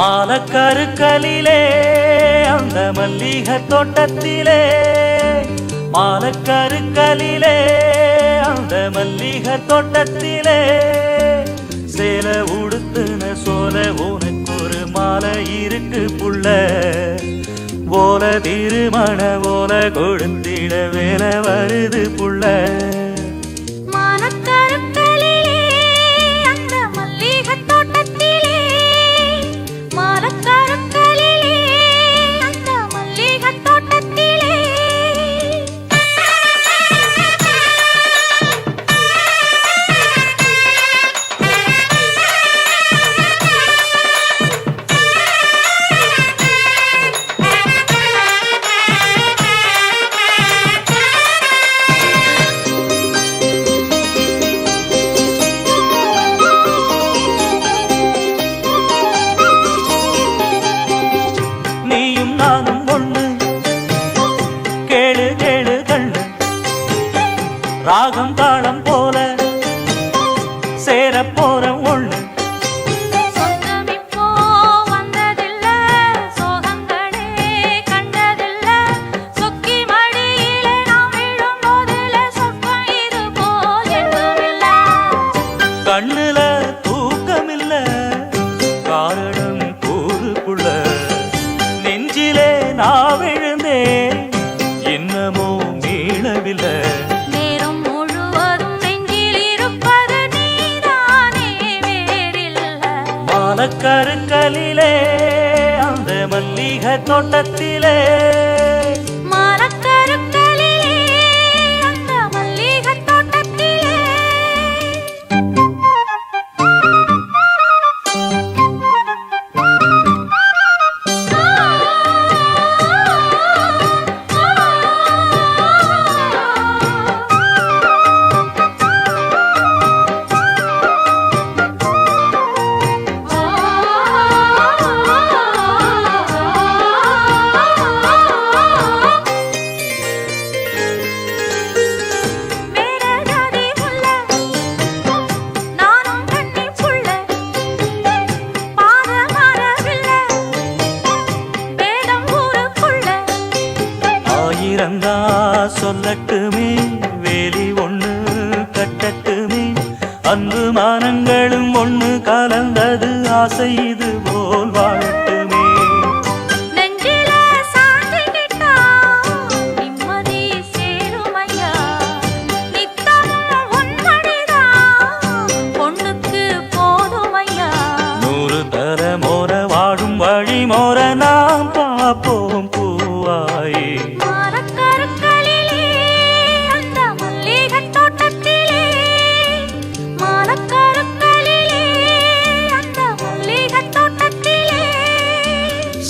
மாலக்கருக்கலிலே அந்த மல்லிகை தோட்டத்திலே. மாலக்கருக்கலிலே அந்த மல்லிகை தோட்டத்திலே. சேல உடுத்துன சோல உனக்கு ஒரு மாலை இருக்கு புள்ள. ஓல திருமண ஓல கொடுத்திட வேலை வருது புள்ள. ராகம் தாளம் போல சேரப்போற போற ஒண்ணு மாலக்கருக்கலிலே அந்த மல்லிகை தோட்டத்திலே ஆயிரந்தா சொல்லட்டுமே வேலி ஒன்று கட்டட்டுமே. அன்பு மானங்களும் ஒன்று கலந்தது ஆசை இது போல் வாழ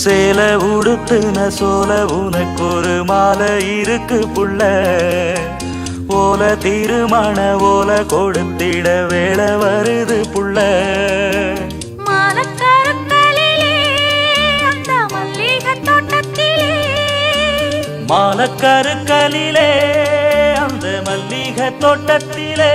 சேல உடுத்துன சோல உனக்கு ஒரு மாலை இருக்கு புள்ள. ஓல திருமண ஓல கொடுத்திட வேலை வருது புள்ள. மாலக்கருக்கலிலே அந்த மல்லிகை தோட்டத்திலே.